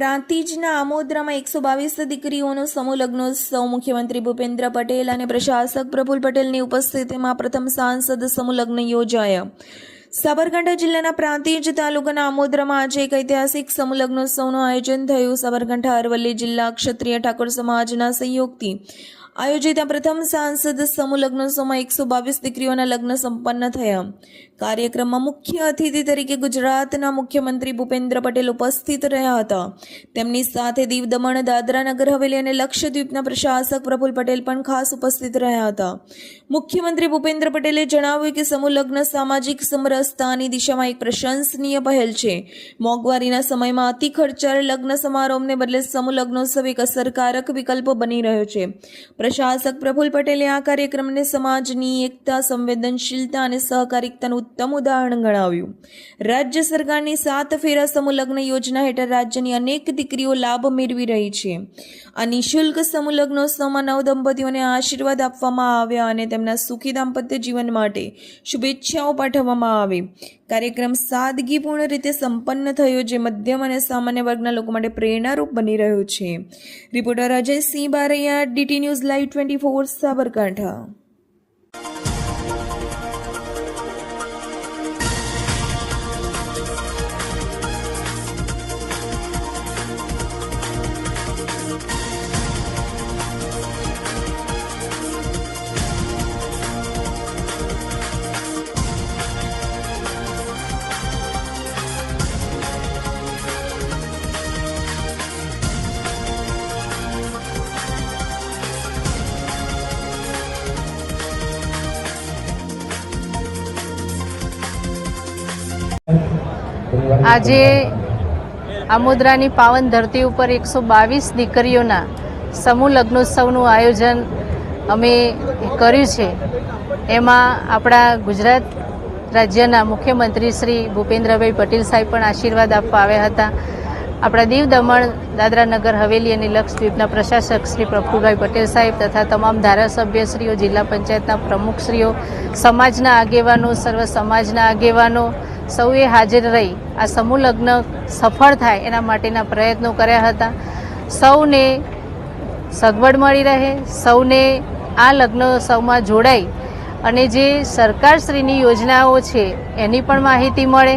પ્રાંતિજના આમોદરામાં એકસો બાવીસ દીકરીઓનો સમૂહ લગ્નોત્સવ. મુખ્યમંત્રી ભૂપેન્દ્ર પટેલ અને પ્રશાસક પ્રફુલ પટેલની ઉપસ્થિતિમાં પ્રથમ સાંસદ સમૂહ લગ્ન યોજાયા. સાબરકાંઠા જિલ્લાના પ્રાંતિજ તાલુકાના આમોદરામાં આજે એક ઐતિહાસિક સમૂહ લગ્નોત્સવનું આયોજન થયું. સાબરકાંઠા અરવલ્લી જિલ્લા ક્ષત્રિય ઠાકોર સમાજના સહયોગથી આયોજિત આ પ્રથમ સાંસદ સમૂહ લગ્નોત્સવમાં એકસો બાવીસ દીકરીઓના લગ્ન સંપન્ન થયા. કાર્યક્રમમાં મુખ્ય અતિથિ તરીકે ગુજરાતના મુખ્યમંત્રી ભૂપેન્દ્ર પટેલ ઉપસ્થિત રહ્યા હતા. તેમની સાથે દીવ દમણ, દાદરા નગર, હવેલી અને લક્ષદ્વીપના પ્રશાસક પ્રફુલ પટેલ પણ ખાસ ઉપસ્થિત રહ્યા હતા. મુખ્યમંત્રી ભૂપેન્દ્ર પટેલે જણાવ્યું કે સમૂહ લગ્ન સામાજિક સમરસતાની દિશામાં એક પ્રશંસનીય પહેલ છે. મોંઘવારીના સમયમાં અતિ ખર્ચાળ લગ્ન સમારોહને બદલે સમૂહ લગ્નોત્સવ એક અસરકારક વિકલ્પ બની રહ્યો છે. પ્રશાસક પ્રફુલ પટેલે આ કાર્યક્રમને સમાજની એકતા, સંવેદનશીલતા અને સહકારિકતાનું ઉત્તમ ઉદાહરણ ગણાવ્યું. રાજ્ય સરકારની સાત ફેરા સમુલગ્ન યોજના હેઠળ રાજ્યની અનેક દીકરીઓ લાભ મેળવી રહી છે. આ નિઃશુલ્ક સમુલગ્નોત્સવમાં નવ દંપતીઓને આશીર્વાદ આપવામાં આવ્યા અને તેમના સુખી દાંપત્ય જીવન માટે શુભેચ્છાઓ પાઠવવામાં આવી. કાર્યક્રમ સાદગીપૂર્ણ રીતે સંપન્ન થયો, જે મધ્યમ અને સામાન્ય વર્ગના લોકો માટે પ્રેરણારૂપ બની રહ્યો છે. Reporter Ajaysinh Baraiya, DT news live twenty four Sabarkantha. આજે આમોદરાની પાવન ધરતી ઉપર એકસો બાવીસ દીકરીઓના સમૂહ લગ્નોત્સવનું આયોજન અમે કર્યું છે. એમાં આપણા ગુજરાત રાજ્યના મુખ્યમંત્રી શ્રી ભૂપેન્દ્રભાઈ પટેલ સાહેબ પણ આશીર્વાદ આપવા આવ્યા હતા. આપણા દીવ દમણ, દાદરા નગર, હવેલી અને લક્ષદ્વીપના પ્રશાસક શ્રી પ્રફુલભાઈ પટેલ સાહેબ તથા તમામ ધારાસભ્યશ્રીઓ જિલ્લા પંચાયતના પ્રમુખશ્રીઓ સમાજના આગેવાનો, સર્વ સમાજના આગેવાનો સૌએ હાજર રહી. આ સમૂહ લગ્ન સફળ થાય એના માટેના પ્રયત્નો કર્યા હતા. સૌને સગવડ મળી રહે, સૌને આ લગ્ન સૌમાં જોડાઈ અને જે સરકારશ્રીની યોજનાઓ છે એની પણ માહિતી મળે.